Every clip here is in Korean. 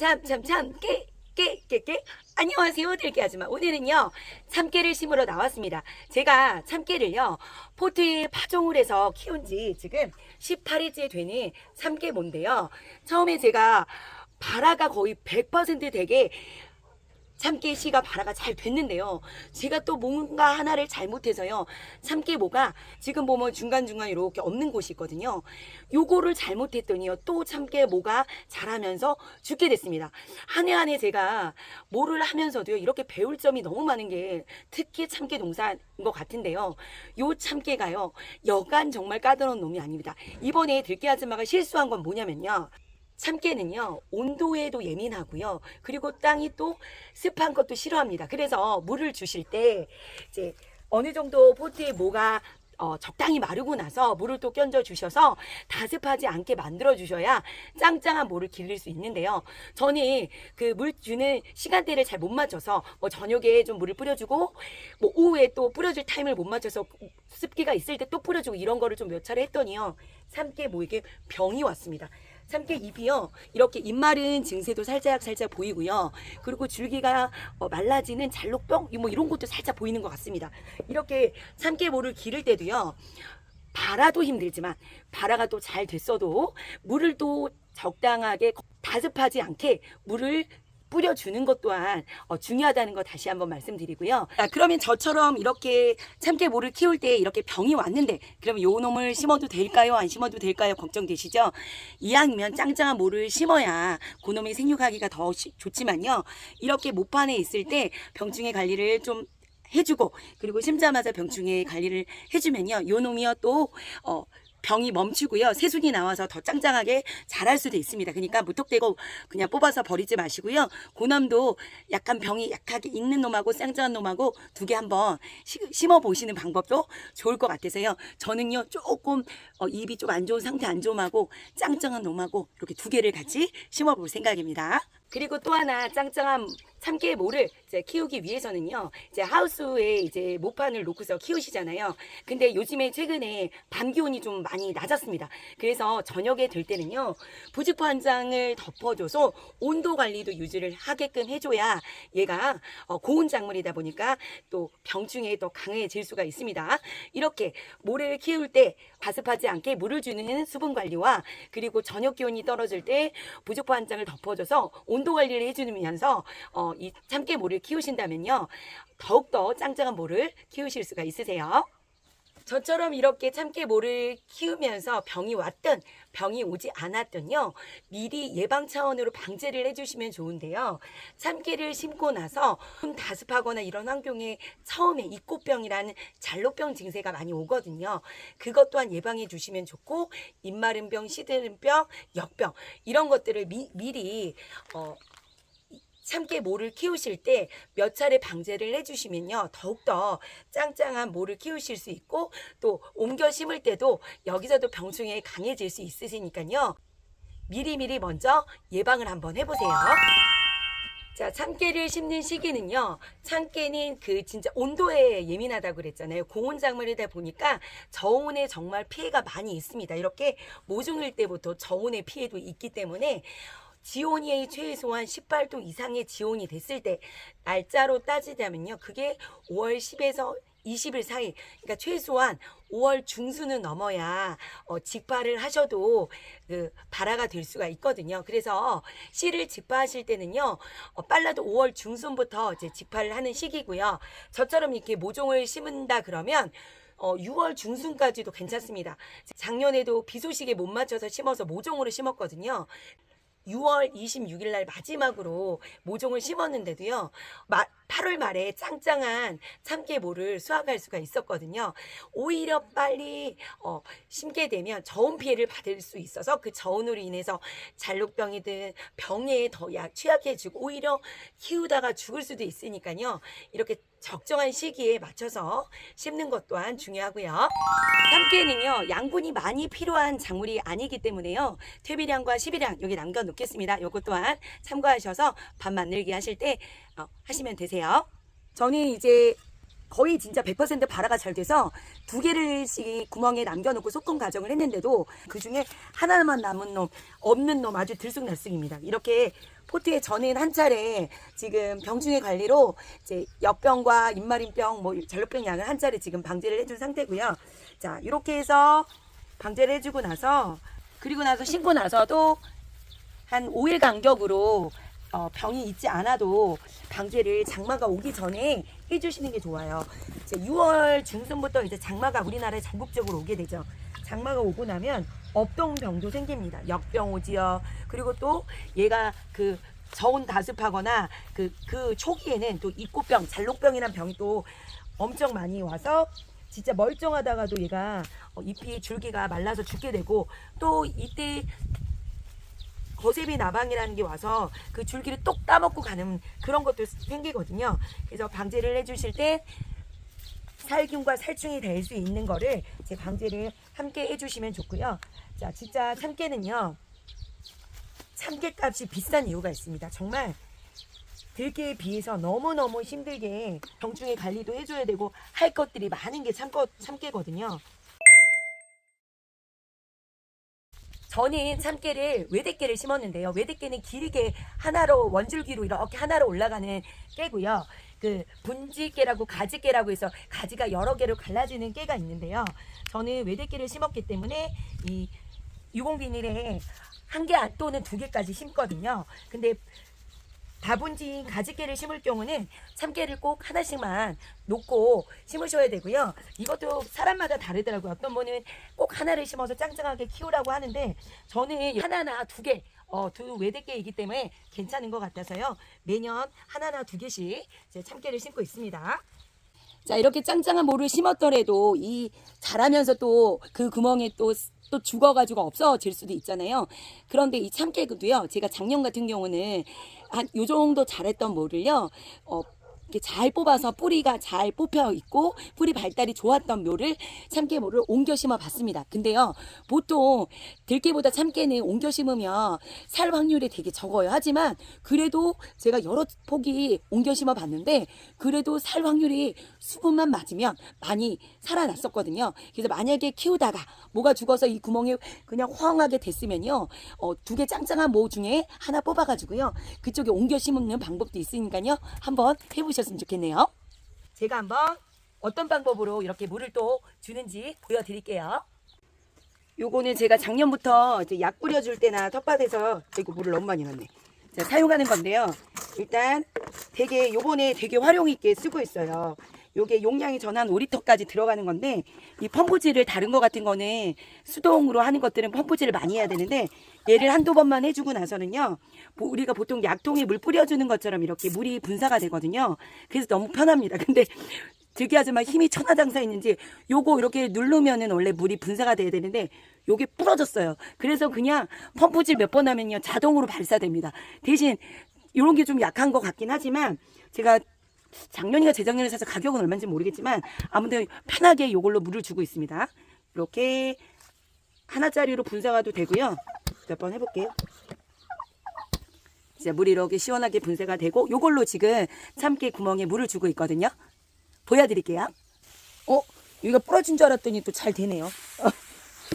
참참 참. 깨 깨 깨 깨. 안녕하세요. 들깨 아줌마. 오늘은요 참깨를 심으러 나왔습니다. 제가 참깨를요 포트에 파종을 해서 키운 지 지금 18일째 되는 참깨몬데요. 처음에 제가 발화가 거의 100% 되게 참깨 씨가 발화가 잘 됐는데요. 제가 또 뭔가 하나를 잘못해서요. 참깨 모가 지금 보면 중간중간 이렇게 없는 곳이 있거든요. 요거를 잘못했더니요. 또 참깨 모가 자라면서 죽게 됐습니다. 한 해 한 해 제가 뭐를 하면서도요. 이렇게 배울 점이 너무 많은 게 특히 참깨 농사인 것 같은데요. 요 참깨가요. 여간 정말 까다로운 놈이 아닙니다. 이번에 들깨 아줌마가 실수한 건 뭐냐면요. 참깨는요 온도에도 예민하고요 그리고 땅이 또 습한 것도 싫어합니다 그래서 물을 주실 때 이제 어느 정도 포트에 뭐가 어, 적당히 마르고 나서 물을 또 끼얹어 주셔서 다습하지 않게 만들어 주셔야 짱짱한 물을 기를 수 있는데요. 저는 그 물 주는 시간대를 잘 못 맞춰서 뭐 저녁에 좀 물을 뿌려주고 뭐 오후에 또 뿌려줄 타임을 못 맞춰서 습기가 있을 때 또 뿌려주고 이런 거를 좀 몇 차례 했더니요. 참깨 모에게 병이 왔습니다. 참깨 잎이요. 이렇게 잎 마른 증세도 살짝 살짝 보이고요. 그리고 줄기가 어, 말라지는 잘록병 뭐 이런 것도 살짝 보이는 것 같습니다. 이렇게 참깨 모를 기를 때도요. 발화도 힘들지만 발화가 또 잘 됐어도 물을 또 적당하게 다습하지 않게 물을 뿌려주는 것 또한 어, 중요하다는 거 다시 한번 말씀드리고요. 자, 그러면 저처럼 이렇게 참깨모를 키울 때 이렇게 병이 왔는데 그러면 요 놈을 심어도 될까요? 안 심어도 될까요? 걱정되시죠? 이왕이면 짱짱한 모를 심어야 그놈이 생육하기가 더 시- 좋지만요. 이렇게 모판에 있을 때 병충해 관리를 좀 해주고 그리고 심자마자 병충해 관리를 해주면요. 요 놈이요 또 어, 병이 멈추고요. 새순이 나와서 더 짱짱하게 자랄 수도 있습니다. 그러니까 무턱대고 그냥 뽑아서 버리지 마시고요. 고남도 약간 병이 약하게 있는 놈하고 짱짱한 놈하고 두 개 한번 시- 심어 보시는 방법도 좋을 것 같아서요. 저는요 조금 어, 입이 좀 안 좋은 상태 안 좋음하고 짱짱한 놈하고 이렇게 두 개를 같이 심어 볼 생각입니다. 그리고 또 하나 짱짱한 참깨 모를 이제 키우기 위해서는요. 이제 하우스에 이제 모판을 놓고서 키우시잖아요. 근데 요즘에 최근에 밤 기온이 좀 많이 낮았습니다. 그래서 저녁에 될 때는요. 부직포 한 장을 덮어줘서 온도 관리도 유지를 하게끔 해줘야 얘가 어, 고온 작물이다 보니까 또 병충해에 더 강해질 수가 있습니다. 이렇게 모래를 키울 때 바습하지 않게 물을 주는 수분 관리와 그리고 저녁 기온이 떨어질 때 부직포 한 장을 덮어줘서 온도 관리를 해주면서 어, 이 참깨 모를 키우신다면요. 더욱더 짱짱한 모를 키우실 수가 있으세요. 저처럼 이렇게 참깨 모를 키우면서 병이 왔든 병이 오지 않았든요. 미리 예방 차원으로 방제를 해주시면 좋은데요. 참깨를 심고 나서 좀 다습하거나 이런 환경에 처음에 이꽃병이라는 잘록병 증세가 많이 오거든요. 그것 또한 예방해 주시면 좋고 입마른병 시드름병 역병 이런 것들을 미, 미리 어, 참깨 모를 키우실 때 몇 차례 방제를 해주시면요 더욱더 짱짱한 모를 키우실 수 있고 또 옮겨 심을 때도 여기서도 병충해 강해질 수 있으시니까요 미리미리 먼저 예방을 한번 해보세요. 자, 참깨를 심는 시기는요. 참깨는 그 진짜 온도에 예민하다고 그랬잖아요. 고온 작물이다 보니까 저온에 정말 피해가 많이 있습니다. 이렇게 모종일 때부터 저온의 피해도 있기 때문에 지온이 최소한 18도 이상의 지온이 됐을 때 날짜로 따지자면요. 그게 5월 10에서 20일 사이, 그러니까 최소한 5월 중순은 넘어야 어, 직파를 하셔도 그 발화가 될 수가 있거든요. 그래서 씨를 직파하실 때는요, 어, 빨라도 5월 중순부터 이제 직파를 하는 시기고요. 저처럼 이렇게 모종을 심은다 그러면 어, 6월 중순까지도 괜찮습니다. 작년에도 비 소식에 못 맞춰서 심어서 모종으로 심었거든요. 6월 26일 날 마지막으로 모종을 심었는데도요. 마, 8월 말에 짱짱한 참깨모를 수확할 수가 있었거든요. 오히려 빨리 어, 심게 되면 저온 피해를 받을 수 있어서 그 저온으로 인해서 잘록병이든 병에 더 약, 취약해지고 오히려 키우다가 죽을 수도 있으니까요. 이렇게 적정한 시기에 맞춰서 심는 것 또한 중요하고요. 참깨는요 양분이 많이 필요한 작물이 아니기 때문에요 퇴비량과 식이량 여기 남겨놓겠습니다. 이것 또한 참고하셔서 밥 만들기 하실 때 어, 하시면 되세요. 저는 이제 거의 진짜 100% 발화가 잘 돼서 두 개를씩 구멍에 남겨놓고 소금 가정을 했는데도 그 중에 하나만 남은 놈, 없는 놈 아주 들쑥날쑥입니다. 이렇게 포트에 저는 한 차례 지금 병중의 관리로 이제 역병과 입마린병, 뭐 전로병 약을 한 차례 지금 방제를 해준 상태고요. 자, 이렇게 해서 방제를 해주고 나서 그리고 나서 신고 나서도 한 5일 간격으로 어, 병이 있지 않아도 방제를 장마가 오기 전에 해주시는 게 좋아요. 이제 6월 중순부터 이제 장마가 우리나라에 전국적으로 오게 되죠. 장마가 오고 나면 업동병도 생깁니다. 역병 오지요. 그리고 또 얘가 그 저온 다습하거나 그, 그 초기에는 또 입고병, 잘록병이란 병이 또 엄청 많이 와서 진짜 멀쩡하다가도 얘가 어, 잎이 줄기가 말라서 죽게 되고 또 이때 거세비 나방이라는 게 와서 그 줄기를 똑 따먹고 가는 그런 것도 생기거든요. 그래서 방제를 해주실 때 살균과 살충이 될 수 있는 거를 제 방제를 함께 해주시면 좋고요. 자, 진짜 참깨는요. 참깨 값이 비싼 이유가 있습니다. 정말 들깨에 비해서 너무너무 힘들게 병충해 관리도 해줘야 되고 할 것들이 많은 게 참깨, 참깨거든요. 저는 참깨를 외대깨를 심었는데요. 외대깨는 길게 하나로 원줄기로 이렇게 하나로 올라가는 깨고요. 그 분지깨라고 가지깨라고 해서 가지가 여러 개로 갈라지는 깨가 있는데요. 저는 외대깨를 심었기 때문에 이 유공 비닐에 한 개 또는 두 개까지 심거든요. 근데 다분지인 가지깨를 심을 경우는 참깨를 꼭 하나씩만 놓고 심으셔야 되고요. 이것도 사람마다 다르더라고요. 어떤 분은 꼭 하나를 심어서 짱짱하게 키우라고 하는데 저는 하나나 두 개, 어, 두 외대깨이기 때문에 괜찮은 것 같아서요. 매년 하나나 두 개씩 참깨를 심고 있습니다. 자 이렇게 짱짱한 모를 심었더라도 이 자라면서 또 그 구멍에 또 또 죽어가지고 없어질 수도 있잖아요. 그런데 이 참깨도요. 제가 작년 같은 경우는 한 요 정도 자랐던 모를요. 어, 이렇게 잘 뽑아서 뿌리가 잘 뽑혀 있고 뿌리 발달이 좋았던 묘를 참깨모를 옮겨 심어 봤습니다. 근데요. 보통 들깨보다 참깨는 옮겨 심으면 살 확률이 되게 적어요. 하지만 그래도 제가 여러 폭이 옮겨 심어 봤는데 그래도 살 확률이 수분만 맞으면 많이 살아났었거든요. 그래서 만약에 키우다가 뭐가 죽어서 이 구멍이 그냥 허황하게 됐으면요. 어, 두 개 짱짱한 모 중에 하나 뽑아가지고요. 그쪽에 옮겨 심는 방법도 있으니까요. 한번 해보 셨으면 좋겠네요. 제가 한번 어떤 방법으로 이렇게 물을 또 주는지 보여드릴게요. 요거는 제가 작년부터 이제 약 뿌려줄 때나 텃밭에서 이거 물을 너무 많이 넣네. 자, 사용하는 건데요. 일단 되게 요번에 되게 활용 있게 쓰고 있어요. 요게 용량이 전한 5리터까지 들어가는 건데 이 펌프질을 다른 거 같은 거는 수동으로 하는 것들은 펌프질을 많이 해야 되는데 얘를 한두 번만 해주고 나서는요 뭐 우리가 보통 약통에 물 뿌려주는 것처럼 이렇게 물이 분사가 되거든요. 그래서 너무 편합니다. 근데 특이하지만 힘이 천하장사 있는지 요거 이렇게 누르면은 원래 물이 분사가 돼야 되는데 요게 부러졌어요. 그래서 그냥 펌프질 몇 번 하면요 자동으로 발사됩니다. 대신 요런 게 좀 약한 것 같긴 하지만 제가 작년이가 재작년에 사서 가격은 얼마인지 모르겠지만 아무튼 편하게 이걸로 물을 주고 있습니다. 이렇게 하나짜리로 분사가도 되고요. 몇 번 해볼게요. 이제 물이 이렇게 시원하게 분쇄가 되고 이걸로 지금 참깨 구멍에 물을 주고 있거든요. 보여드릴게요. 어? 여기가 부러진 줄 알았더니 또 잘 되네요.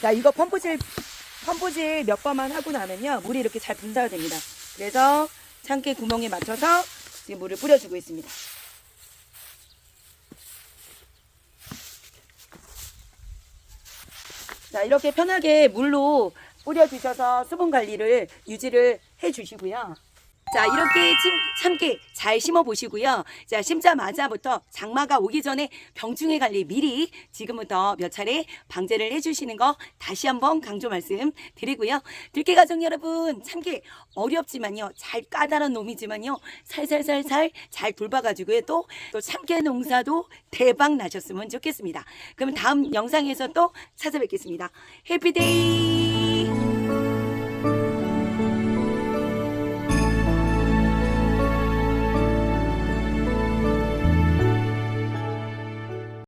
자, 이거 펌프질 펌프질 몇 번만 하고 나면요 물이 이렇게 잘 분사가 됩니다. 그래서 참깨 구멍에 맞춰서 지금 물을 뿌려주고 있습니다. 자, 이렇게 편하게 물로 뿌려주셔서 수분 관리를 유지를 해 주시고요. 자, 이렇게 침, 참깨 잘 심어 보시고요. 자, 심자마자부터 장마가 오기 전에 병충해 관리 미리 지금부터 몇 차례 방제를 해 주시는 거 다시 한번 강조 말씀 드리고요. 들깨 가족 여러분, 참깨 어렵지만요. 잘 까다로운 놈이지만요. 살살살살 잘 돌봐가지고요. 또, 또 참깨 농사도 대박 나셨으면 좋겠습니다. 그럼 다음 영상에서 또 찾아뵙겠습니다. 해피데이!